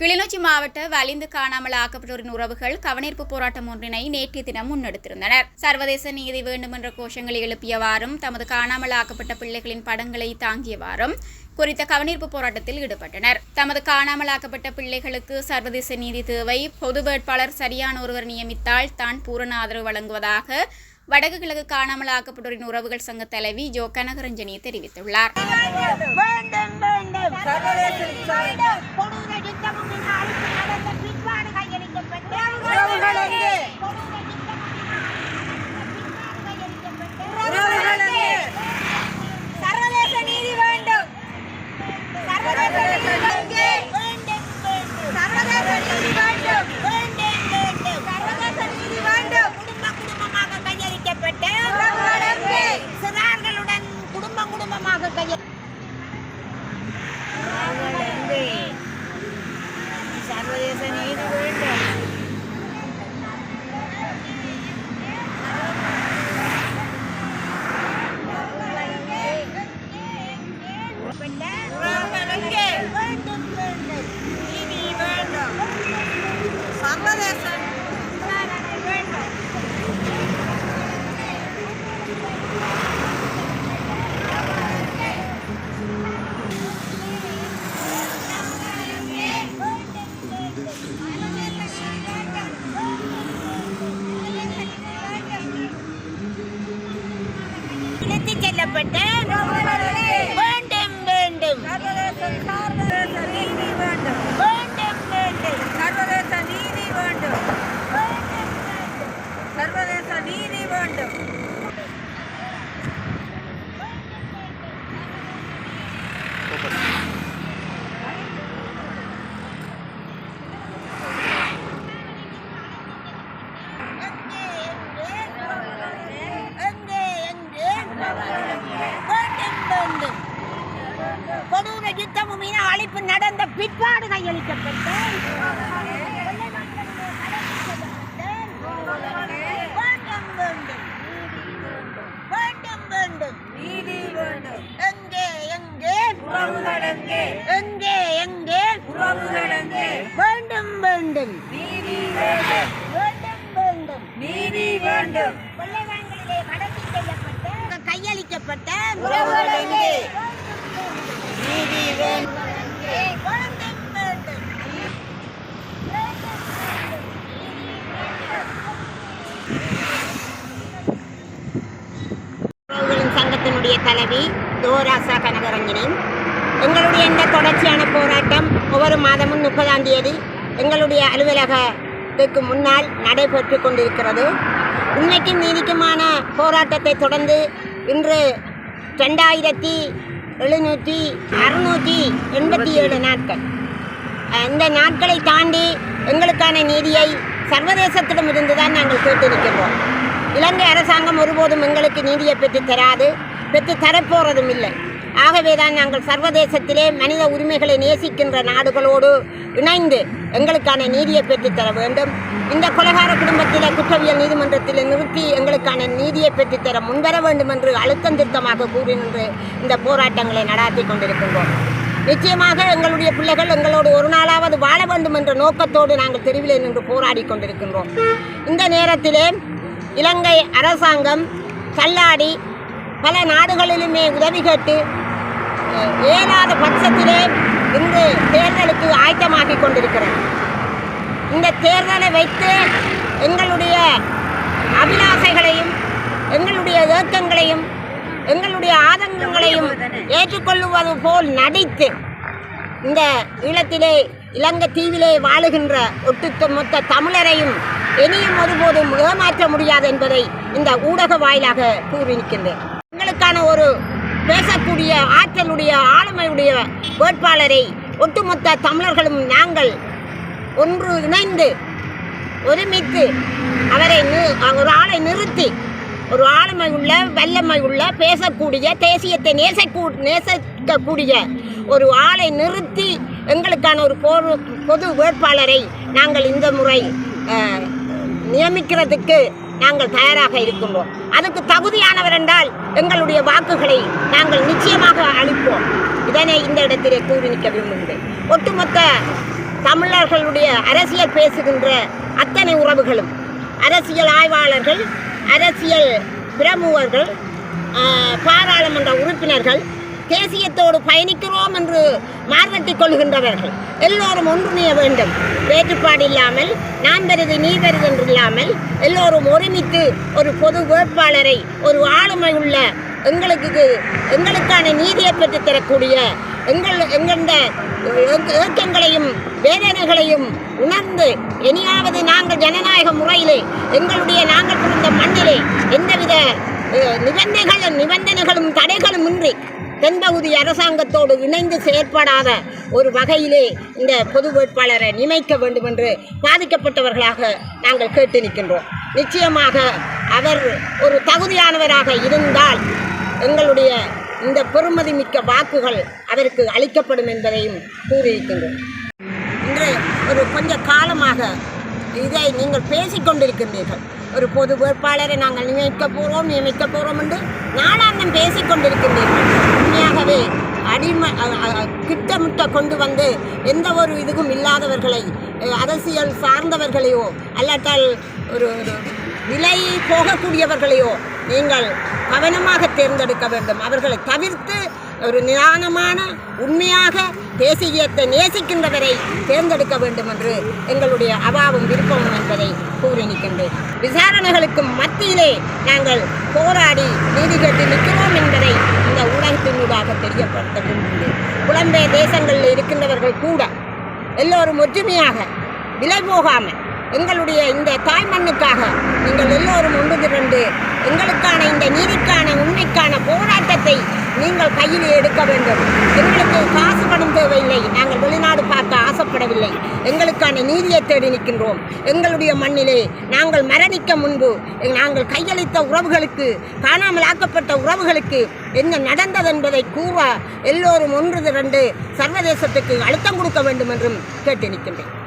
கிளிநொச்சி மாவட்ட வலிந்து காணாமல் ஆக்கப்பட்டோரின் உறவுகள் கவனிப்பு போராட்டம் ஒன்றினை நேற்றைய தினம் முன்னெடுத்திருந்தனர். சர்வதேச நீதி வேண்டும் என்ற கோஷங்களை எழுப்பியவாறும் தமது காணாமல் ஆக்கப்பட்ட பிள்ளைகளின் படங்களை தாங்கியவாறும் குறித்த கவனிப்பு போராட்டத்தில் ஈடுபட்டனர். தமது காணாமலாக்கப்பட்ட பிள்ளைகளுக்கு சர்வதேச நீதி தேவை. பொது வேட்பாளர் சரியான ஒருவர் நியமித்தால் தான் பூரண ஆதரவு வழங்குவதாக வடக்கு கிழக்கு காணாமலாக்கப்பட்டோரின் உறவுகள் சங்க தலைவி ஜோ. கனகரஞ்சனி தெரிவித்துள்ளார். Oh, my God. வேண்டும் சர்வதேச விசாரணை வேண்டும் இழுத்துச் செல்லப்பட்ட வேண்டும் வேண்டும் சர்வதேச நீதி வேண்டும் வேண்டும் வேண்டும் சர்வதேச நீதி வேண்டும் சர்வதேச நீதி வேண்டும் எங்கே எங்கே வேண்டும் வேண்டும் கொடூர யுத்தமும் இன அழிப்பு நடந்த பிற்பாடு கையளிக்கப்பட்ட எங்கே எங்கே? எங்கே எங்கே? வேண்டும் வேண்டும். நீதி வேண்டும். வேண்டும் நீதி வேண்டும் கையளிக்கப்பட்ட உறவுகளெங்கே நீதி வேண்டும் வேண்டும் வேண்டும் உறவுகளின் சங்கத்தினுடைய தலைவி தோராசா கனகரஞ்சினி எங்களுடைய இந்த தொடர்ச்சியான போராட்டம் ஒவ்வொரு மாதமும் முப்பதாம் தேதி எங்களுடைய அலுவலகத்துக்கு முன்னால் நடைபெற்று கொண்டிருக்கிறது. உண்மைக்கும் நீதிக்குமான போராட்டத்தை தொடர்ந்து இன்று ரெண்டாயிரத்தி எழுநூற்றி அறுநூற்றி எண்பத்தி ஏழு நாட்கள். இந்த நாட்களை தாண்டி எங்களுக்கான நீதியை சர்வதேசத்திடம் தான் நாங்கள் கேட்டிருக்கின்றோம். இலங்கை அரசாங்கம் ஒருபோதும் எங்களுக்கு நீதியை பெற்று தராது பெற்று தரப்போறதும் இல்லை. ஆகவே தான் நாங்கள் சர்வதேசத்திலே மனித உரிமைகளை நேசிக்கின்ற நாடுகளோடு இணைந்து எங்களுக்கான நீதியை பெற்றுத்தர வேண்டும். இந்த கொலகார குடும்பத்திலே குற்றவியல் நீதிமன்றத்தில் நிறுத்தி எங்களுக்கான நீதியை பெற்றுத்தர முன்வர வேண்டும் என்று அழுத்தம் திருத்தமாக கூறி நின்று இந்த போராட்டங்களை நடாத்தி கொண்டிருக்கின்றோம். நிச்சயமாக எங்களுடைய பிள்ளைகள் எங்களோடு ஒரு நாளாவது வாழ வேண்டும் என்ற நோக்கத்தோடு நாங்கள் தெருவிலே நின்று போராடி கொண்டிருக்கின்றோம். இந்த நேரத்திலே இலங்கை அரசாங்கம் தள்ளாடி பல நாடுகளிலுமே உதவி கேட்டு ஏழாவது பட்சத்திலே இன்று தேர்தலுக்கு ஆயத்தமாகி கொண்டிருக்கிறது இந்த தேர்தலை வைத்து எங்களுடைய அபிலாசைகளையும் எங்களுடைய ஏக்கங்களையும் எங்களுடைய ஆதங்கங்களையும் ஏற்றுக்கொள்ளுவது போல் நடித்து இந்த ஈழத்திலே இலங்கை தீவிலே வாழுகின்ற ஒட்டுத்த மொத்த தமிழரையும் இனியும் ஒருபோதும் ஏமாற்ற முடியாது என்பதை இந்த ஊடக வாயிலாக கூறி நிற்கின்றேன் எங்களுக்கான ஒரு பேசக்கூடிய ஆற்றலுடைய ஆளுமையுடைய வேட்பாளரை ஒட்டுமொத்த தமிழர்களும் நாங்கள் ஒன்று இணைந்து ஒருமித்து அவரை ஒரு ஆளை நிறுத்தி ஒரு ஆளுமை உள்ள வல்லமை உள்ள பேசக்கூடிய தேசியத்தை நேசக்கூ நேசிக்கக்கூடிய ஒரு ஆளை நிறுத்தி எங்களுக்கான ஒரு பொது பொது வேட்பாளரை நாங்கள் இந்த முறை நியமிக்கிறதுக்கு நாங்கள் தயாராக இருக்கின்றோம். அதுக்கு தகுதியானவர் என்றால் எங்களுடைய வாக்குகளை நாங்கள் நிச்சயமாக அளிப்போம். இதனை இந்த இடத்திலே கூறி நிற்க விரும்புகிறேன். ஒட்டுமொத்த தமிழர்களுடைய அரசியல் பேசுகின்ற அத்தனை உறவுகளும் அரசியல் ஆய்வாளர்கள் அரசியல் பிரமுகர்கள் பாராளுமன்ற உறுப்பினர்கள் தேசியத்தோடு பயணிக்கிறோம் என்று மார்கட்டிக் கொள்கின்றவர்கள் எல்லோரும் ஒன்றிணைய வேண்டும். வேறுபாடு இல்லாமல் நான் பெறுது நீ பெறுது என்று இல்லாமல் எல்லோரும் ஒருமித்து ஒரு பொது வேட்பாளரை ஒரு ஆளுமை உள்ள எங்களுக்கு எங்களுக்கான நீதியை பெற்றுத் தரக்கூடிய எங்கள் எங்கெந்த ஏக்கங்களையும் வேதனைகளையும் உணர்ந்து இனியாவது நாங்கள் ஜனநாயக முறையிலே எங்களுடைய நாங்கள் பிறந்த மண்ணிலே எந்தவித நிபந்தனைகளும் நிபந்தனைகளும் தடைகளும் இன்றி தென்பகுதி அரசாங்கத்தோடு இணைந்து செயற்படாத ஒரு வகையிலே இந்த பொது வேட்பாளரை நியமிக்க வேண்டும் என்று பாதிக்கப்பட்டவர்களாக நாங்கள் கேட்டு நிற்கின்றோம். நிச்சயமாக அவர் ஒரு தகுதியானவராக இருந்தால் எங்களுடைய இந்த பெருமதி மிக்க வாக்குகள் அவருக்கு அளிக்கப்படும் என்பதையும் கூறியிருக்கின்றோம். இன்று ஒரு கொஞ்ச காலமாக இதை நீங்கள் பேசிக்கொண்டிருக்கின்றீர்கள். ஒரு பொது வேட்பாளரை நாங்கள் நியமிக்க போகிறோம் நியமிக்க போகிறோம் என்று நாளாந்தம் பேசிக் கொண்டிருக்கின்றீர்கள். உண்மையாகவே அடிமை திட்டமிட்ட கொண்டு வந்து எந்த ஒரு இதுவும் இல்லாதவர்களை அரசியல் சார்ந்தவர்களையோ அல்லாட்டால் ஒரு ஒரு விலை போகக்கூடியவர்களையோ நீங்கள் கவனமாக தேர்ந்தெடுக்க வேண்டும். அவர்களை தவிர்த்து ஒரு நிதானமான உண்மையாக தேசியத்தை நேசிக்கின்றவரை தேர்ந்தெடுக்க வேண்டும் என்று எங்களுடைய அபாவம் விருப்பமும் என்பதை கூறி நிற்கின்றேன் விசாரணைகளுக்கு மத்தியிலே நாங்கள் போராடி நீதி கேட்டு நிற்கிறோம் என்பதை இந்த ஊடகத்தினூடாக தெரியப்படுத்த விரும்புகிறேன் புலம்பெயர் தேசங்களில் இருக்கின்றவர்கள் கூட எல்லோரும் ஒற்றுமையாக விலை போகாமல் எங்களுடைய இந்த தாய் மண்ணுக்காக நீங்கள் எல்லோரும் ஒன்று திரண்டு எங்களுக்கான இந்த நீதிக்கான உண்மைக்கான போராட்டத்தை நீங்கள் கையில் எடுக்க வேண்டும். எங்களுக்கு காசு பணம் தேவையில்லை. நாங்கள் வெளிநாடு பார்க்க ஆசைப்படவில்லை. எங்களுக்கான நீதியை தேடி நிற்கின்றோம். எங்களுடைய மண்ணிலே நாங்கள் மரணிக்க முன்பு நாங்கள் கையளித்த உறவுகளுக்கு காணாமல் ஆக்கப்பட்ட உறவுகளுக்கு என்ன நடந்தது என்பதை கூற எல்லோரும் ஒன்று திரண்டு சர்வதேசத்துக்கு அழுத்தம் கொடுக்க வேண்டும் என்றும் கேட்டு நிற்கின்றேன்.